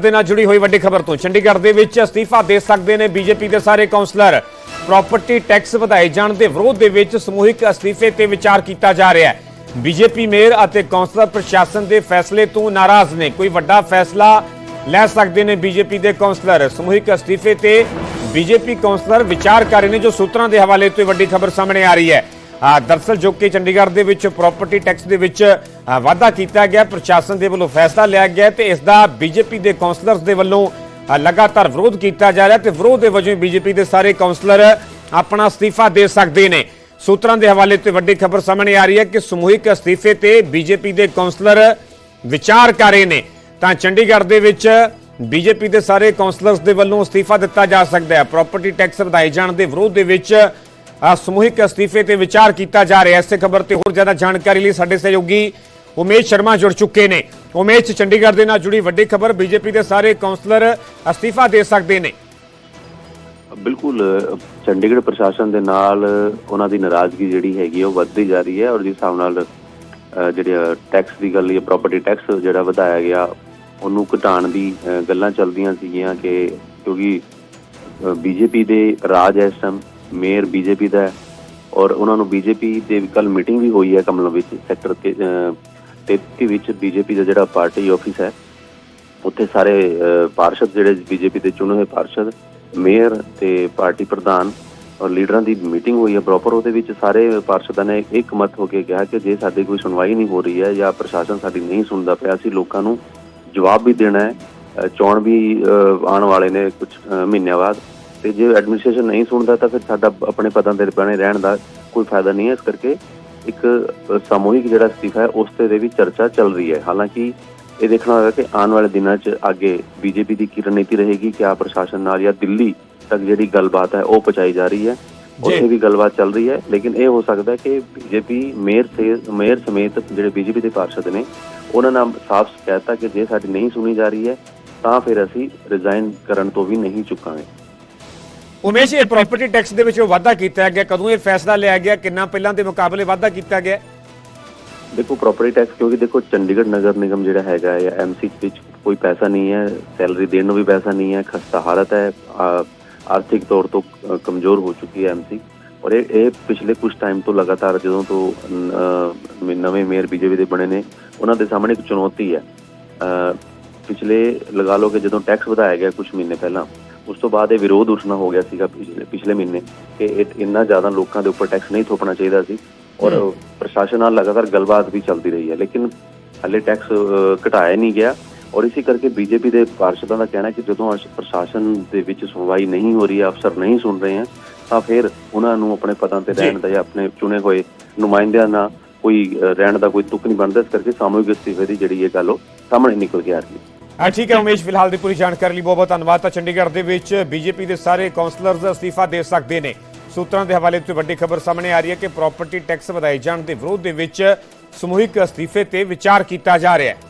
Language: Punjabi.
ਦੇ ਨਾਲ ਜੁੜੀ ਹੋਈ ਵੱਡੀ ਖਬਰ ਤੋਂ। ਚੰਡੀਗੜ੍ਹ ਦੇ ਵਿੱਚ ਅਸਤੀਫਾ ਦੇ ਸਕਦੇ ਨੇ ਬੀਜੇਪੀ ਦੇ ਸਾਰੇ ਕਾਉਂਸਲਰ ਪ੍ਰਾਪਰਟੀ ਟੈਕਸ ਵਧਾਏ ਜਾਣ ਦੇ ਵਿਰੋਧ ਦੇ ਵਿੱਚ ਸਮੂਹਿਕ ਅਸਤੀਫੇ ਤੇ ਵਿਚਾਰ ਕੀਤਾ ਜਾ ਰਿਹਾ ਹੈ। ਬੀਜੇਪੀ ਮੇਅਰ ਅਤੇ ਕਾਉਂਸਲਰ ਪ੍ਰਸ਼ਾਸਨ ਦੇ ਫੈਸਲੇ ਤੋਂ ਨਾਰਾਜ਼ ਨੇ। ਕੋਈ ਵੱਡਾ ਫੈਸਲਾ ਲੈ ਸਕਦੇ ਨੇ ਬੀਜੇਪੀ ਦੇ ਕਾਉਂਸਲਰ ਸਮੂਹਿਕ ਅਸਤੀਫੇ ਤੇ ਬੀਜੇਪੀ ਕਾਉਂਸਲਰ ਵਿਚਾਰ ਕਰ ਰਹੇ ਨੇ ਜੋ ਸੂਤਰਾਂ ਦੇ ਹਵਾਲੇ ਤੋਂ ਵੱਡੀ ਖਬਰ ਸਾਹਮਣੇ ਆ ਰਹੀ ਹੈ। ਦਰਸਲ ਜੋ ਕਿ ਚੰਡੀਗੜ੍ਹ ਦੇ ਵਿੱਚ ਪ੍ਰਾਪਰਟੀ ਟੈਕਸ ਦੇ ਵਿੱਚ ਅ, ਵਾਧਾ ਕੀਤਾ ਗਿਆ ਪ੍ਰਸ਼ਾਸਨ ਦੇ ਵੱਲੋਂ ਫੈਸਲਾ ਲਿਆ ਗਿਆ ਤੇ ਇਸ ਦਾ ਬੀਜੇਪੀ ਦੇ ਕਾਉਂਸਲਰਸ ਦੇ ਵੱਲੋਂ ਲਗਾਤਾਰ ਵਿਰੋਧ ਕੀਤਾ ਜਾ ਰਿਹਾ ਤੇ ਵਿਰੋਧ ਦੇ ਵਜੋਂ ਬੀਜੇਪੀ ਦੇ ਸਾਰੇ ਕਾਉਂਸਲਰ ਆਪਣਾ ਅਸਤੀਫਾ ਦੇ ਸਕਦੇ ਨੇ। ਸੂਤਰਾਂ ਦੇ ਹਵਾਲੇ ਤੇ ਵੱਡੀ ਖਬਰ ਸਾਹਮਣੇ ਆ ਰਹੀ ਹੈ ਕਿ ਸਮੂਹਿਕ ਅਸਤੀਫੇ ਤੇ ਬੀਜੇਪੀ ਦੇ ਕਾਉਂਸਲਰ ਵਿਚਾਰ ਕਰ ਰਹੇ ਨੇ। ਤਾਂ ਚੰਡੀਗੜ੍ਹ ਦੇ ਵਿੱਚ ਬੀਜੇਪੀ ਦੇ ਸਾਰੇ ਕਾਉਂਸਲਰਸ ਦੇ ਵੱਲੋਂ ਅਸਤੀਫਾ ਦਿੱਤਾ ਜਾ ਸਕਦਾ ਹੈ। ਪ੍ਰਾਪਰਟੀ ਟੈਕਸ ਵਧਾਏ ਜਾਣ ਦੇ ਵਿਰੋਧ ਦੇ ਵਿੱਚ ਸਮੂਹਿਕ ਅਸਤੀਫੇ ਤੇ ਵਿਚਾਰ ਕੀਤਾ ਜਾ ਰਿਹਾ ਹੈ। ਇਸੇ ਖਬਰ ਤੇ ਹੋਰ ਜ਼ਿਆਦਾ ਜਾਣਕਾਰੀ ਲਈ ਸਾਡੇ ਸਹਿਯੋਗੀ ਉਮੇਸ਼ ਸ਼ਰਮਾ ਜੁੜ ਚੁੱਕੇ ਨੇ। ਉਮੇਸ਼ ਚੰਡੀਗੜ੍ਹ ਦੇ ਨਾਲ ਜੁੜੀ ਵੱਡੀ ਖਬਰ ਬੀਜੇਪੀ ਦੇ ਸਾਰੇ ਕਾਉਂਸਲਰ ਅਸਤੀਫਾ ਦੇ ਸਕਦੇ ਨੇ। ਬਿਲਕੁਲ ਚੰਡੀਗੜ੍ਹ ਪ੍ਰਸ਼ਾਸਨ ਦੇ ਨਾਲ ਉਹਨਾਂ ਦੀ ਨਾਰਾਜ਼ਗੀ ਜਿਹੜੀ ਹੈਗੀ ਹੈ ਉਹ ਵੱਧਦੀ ਜਾ ਰਹੀ ਹੈ ਔਰ ਜਿਸ ਹਿਸਾਬ ਨਾਲ ਅ, ਜਿਹੜੇ ਟੈਕਸ ਦੀ ਗੱਲ ਜਾਂ ਪ੍ਰਾਪਰਟੀ ਟੈਕਸ ਜਿਹੜਾ ਵਧਾਇਆ ਗਿਆ ਉਹਨੂੰ ਘਟਾਉਣ ਦੀ ਗੱਲਾਂ ਚੱਲਦੀਆਂ ਸੀਗੀਆਂ ਕਿ ਕਿਉਂਕਿ ਬੀਜੇਪੀ ਦੇ ਰਾਜ ਹੈ ਇਸ ਟਾਈਮ ਮੇਅਰ ਬੀਜੇਪੀ ਦਾ ਹੈ ਔਰ ਉਹਨਾਂ ਨੂੰ ਬੀਜੇਪੀ ਦੇ ਕੱਲ ਮੀਟਿੰਗ ਵੀ ਹੋਈ ਹੈ ਕਮਲ ਵਿੱਚ, ਸੈਕਟਰ 33 ਵਿੱਚ ਬੀਜੇਪੀ ਦਾ ਜਿਹੜਾ ਪਾਰਟੀ ਆਫਿਸ ਹੈ, ਉੱਥੇ ਸਾਰੇ ਪਾਰਸ਼ਦ ਜਿਹੜੇ ਬੀਜੇਪੀ ਦੇ ਚੁਣੇ ਹੋਏ ਪਾਰਸ਼ਦ, ਮੇਅਰ ਤੇ ਪਾਰਟੀ ਪ੍ਰਧਾਨ ਔਰ ਲੀਡਰਾਂ ਦੀ ਮੀਟਿੰਗ ਹੋਈ ਹੈ ਪ੍ਰੋਪਰ ਉਹਦੇ ਵਿੱਚ ਸਾਰੇ ਪਾਰਸ਼ਦਾਂ ਨੇ ਇੱਕ ਮਤ ਹੋ ਕੇ ਕਿਹਾ ਕਿ ਜੇ ਸਾਡੀ ਕੋਈ ਸੁਣਵਾਈ ਨਹੀਂ ਹੋ ਰਹੀ ਹੈ ਜਾਂ ਪ੍ਰਸ਼ਾਸਨ ਸਾਡੀ ਨਹੀਂ ਸੁਣਦਾ ਪਿਆ, ਅਸੀਂ ਲੋਕਾਂ ਨੂੰ ਜਵਾਬ ਵੀ ਦੇਣਾ ਹੈ ਚੋਣ ਵੀ ਆਉਣ ਵਾਲੇ ਨੇ ਕੁਝ ਮਹੀਨਿਆਂ ਬਾਅਦ। ਤੇ ਜੇ ਐਡਮਿਨਿਸਟ੍ਰੇਸ਼ਨ ਨਹੀਂ ਸੁਣਦਾ ਤਾਂ ਫਿਰ ਸਾਡਾ ਆਪਣੇ ਪਦਾਂ ਤੇ ਬਣੇ ਰਹਿਣ ਦਾ ਕੋਈ ਫਾਇਦਾ ਨਹੀਂ ਹੈ। ਇਸ ਕਰਕੇ ਇੱਕ ਸਮੂਹਿਕ ਜਿਹੜਾ ਅਸਤੀਫਾ ਹੈ ਉਸ ਤੇ ਦੇ ਵੀ ਚਰਚਾ ਚੱਲ ਰਹੀ ਹੈ। ਹਾਲਾਂਕਿ ਇਹ ਦੇਖਣਾ ਹੋਵੇਗਾ ਕਿ ਆਉਣ ਵਾਲੇ ਦਿਨਾਂ 'ਚ ਅੱਗੇ ਬੀਜੇਪੀ ਦੀ ਕੀ ਰਣਨੀਤੀ ਰਹੇਗੀ ਕਿ ਆ ਪ੍ਰਸ਼ਾਸਨ ਨਾਲ ਜਾਂ ਦਿੱਲੀ ਤੱਕ ਜਿਹੜੀ ਗੱਲਬਾਤ ਹੈ ਉਹ ਪਹੁੰਚਾਈ ਜਾ ਰਹੀ ਹੈ। ਉੱਥੇ ਵੀ ਗੱਲਬਾਤ ਚੱਲ ਰਹੀ ਹੈ ਲੇਕਿਨ ਇਹ ਹੋ ਸਕਦਾ ਹੈ ਕਿ ਬੀਜੇਪੀ ਮੇਅਰ ਸੇ ਮੇਅਰ ਸਮੇਤ ਜਿਹੜੇ ਬੀਜੇਪੀ ਦੇ ਪਾਰਸ਼ਦ ਨੇ ਉਹਨਾਂ ਨੇ ਸਾਫ਼ ਕਹਿਤਾ ਕਿ ਜੇ ਸਾਡੀ ਨਹੀਂ ਸੁਣੀ ਜਾ ਰਹੀ ਹੈ ਤਾਂ ਫਿਰ ਅਸੀਂ ਰਿਜ਼ਾਈਨ ਕਰਨ ਤੋਂ ਵੀ ਨਹੀਂ ਚੁੱਕਾਂਗੇ। ਉਮੇਸ਼, ਇਹ ਪ੍ਰਾਪਰਟੀ ਟੈਕਸ ਦੇ ਵਿੱਚ ਵਾਧਾ ਕੀਤਾ ਗਿਆ, ਕਦੋਂ ਇਹ ਫੈਸਲਾ ਲਿਆ ਗਿਆ, ਕਿੰਨਾ ਪਹਿਲਾਂ ਦੇ ਮੁਕਾਬਲੇ ਵਾਧਾ ਕੀਤਾ ਗਿਆ? ਦੇਖੋ ਪ੍ਰਾਪਰਟੀ ਟੈਕਸ ਕਿਉਂਕਿ ਦੇਖੋ, ਚੰਡੀਗੜ੍ਹ ਨਗਰ ਨਿਗਮ ਜਿਹੜਾ ਹੈਗਾ ਹੈ ਐਮਸੀ ਵਿੱਚ ਕੋਈ ਪੈਸਾ ਨਹੀਂ ਹੈ ਸੈਲਰੀ ਦੇਣ ਨੂੰ ਵੀ ਪੈਸਾ ਨਹੀਂ ਹੈ, ਖਸਤਾ ਹਾਲਤ ਹੈ ਆਰਥਿਕ ਤੌਰ ਤੋਂ ਕਮਜ਼ੋਰ ਹੋ ਚੁੱਕੀ ਹੈ ਐਮਸੀ ਔਰ ਇਹ ਇਹ ਪਿਛਲੇ ਕੁਝ ਟਾਈਮ ਤੋਂ ਲਗਾਤਾਰ ਜਦੋਂ ਤੋਂ ਨਵੇਂ ਮੇਅਰ ਬੀਜੇਪੀ ਦੇ ਬਣੇ ਨੇ, ਉਹਨਾਂ ਦੇ ਸਾਹਮਣੇ ਇੱਕ ਚੁਣੌਤੀ ਹੈ। ਪਿਛਲੇ, ਲਗਾ ਲਓ ਕਿ ਜਦੋਂ ਟੈਕਸ ਵਧਾਇਆ ਗਿਆ ਕੁਝ ਮਹੀਨੇ ਪਹਿਲਾਂ ਉਸ ਤੋਂ ਬਾਅਦ ਇਹ ਵਿਰੋਧ ਉੱਠਣਾ ਹੋ ਗਿਆ ਸੀਗਾ ਪਿਛਲੇ ਪਿਛਲੇ ਮਹੀਨੇ ਕਿ ਇਹ ਇੰਨਾ ਜ਼ਿਆਦਾ ਲੋਕਾਂ ਦੇ ਉੱਪਰ ਟੈਕਸ ਨਹੀਂ ਥੋਪਣਾ ਚਾਹੀਦਾ ਸੀ ਔਰ ਪ੍ਰਸ਼ਾਸਨ ਨਾਲ ਲਗਾਤਾਰ ਗੱਲਬਾਤ ਵੀ ਚੱਲਦੀ ਰਹੀ ਹੈ ਲੇਕਿਨ ਹਲੇ ਟੈਕਸ ਘਟਾਇਆ ਨਹੀਂ ਗਿਆ ਔਰ ਇਸੇ ਕਰਕੇ ਬੀਜੇਪੀ ਦੇ ਪਾਰਸ਼ਦਾਂ ਦਾ ਕਹਿਣਾ ਕਿ ਜਦੋਂ ਪ੍ਰਸ਼ਾਸਨ ਦੇ ਵਿੱਚ ਸੁਣਵਾਈ ਨਹੀਂ ਹੋ ਰਹੀ ਹੈ ਅਫਸਰ ਨਹੀਂ ਸੁਣ ਰਹੇ ਹਨ ਤਾਂ ਫਿਰ ਉਹਨਾਂ ਨੂੰ ਆਪਣੇ ਪਦਾਂ ਤੇ। ਰਹਿਣ ਦਾ ਜਾਂ ਆਪਣੇ ਚੁਣੇ ਹੋਏ ਨੁਮਾਇੰਦਿਆਂ ਨਾਲ ਕੋਈ ਰਹਿਣ ਦਾ ਕੋਈ ਤੁਕ ਨਹੀਂ ਬਣਦਾ ਇਸ ਕਰਕੇ ਸਾਮੂਹਿਕ ਅਸਤੀਫੇ ਦੀ ਜਿਹੜੀ ਇਹ ਗੱਲ ਉਹ ਸਾਹਮਣੇ ਨਿਕਲ ਕੇ ਆ ਰਹੀ ਹੈ ਆ ਠੀਕ ਹੈ ਉਮੇਸ਼, ਫਿਲਹਾਲ ਦੀ ਪੂਰੀ ਜਾਣਕਾਰੀ ਲਈ ਬਹੁਤ ਬਹੁਤ ਧੰਨਵਾਦ। ਤਾਂ ਚੰਡੀਗੜ੍ਹ ਦੇ ਵਿੱਚ ਬੀਜੇਪੀ ਦੇ ਸਾਰੇ ਕਾਉਂਸਲਰਸ ਅਸਤੀਫਾ ਦੇ ਸਕਦੇ ਨੇ। ਸੂਤਰਾਂ ਦੇ ਹਵਾਲੇ ਤੋਂ ਵੱਡੀ ਖਬਰ ਸਾਹਮਣੇ ਆ ਰਹੀ ਹੈ ਕਿ ਪ੍ਰਾਪਰਟੀ ਟੈਕਸ ਵਧਾਏ ਜਾਣ ਦੇ ਵਿਰੋਧ ਦੇ ਵਿੱਚ ਸਮੂਹਿਕ ਅਸਤੀਫੇ ਤੇ ਵਿਚਾਰ ਕੀਤਾ ਜਾ ਰਿਹਾ ਹੈ।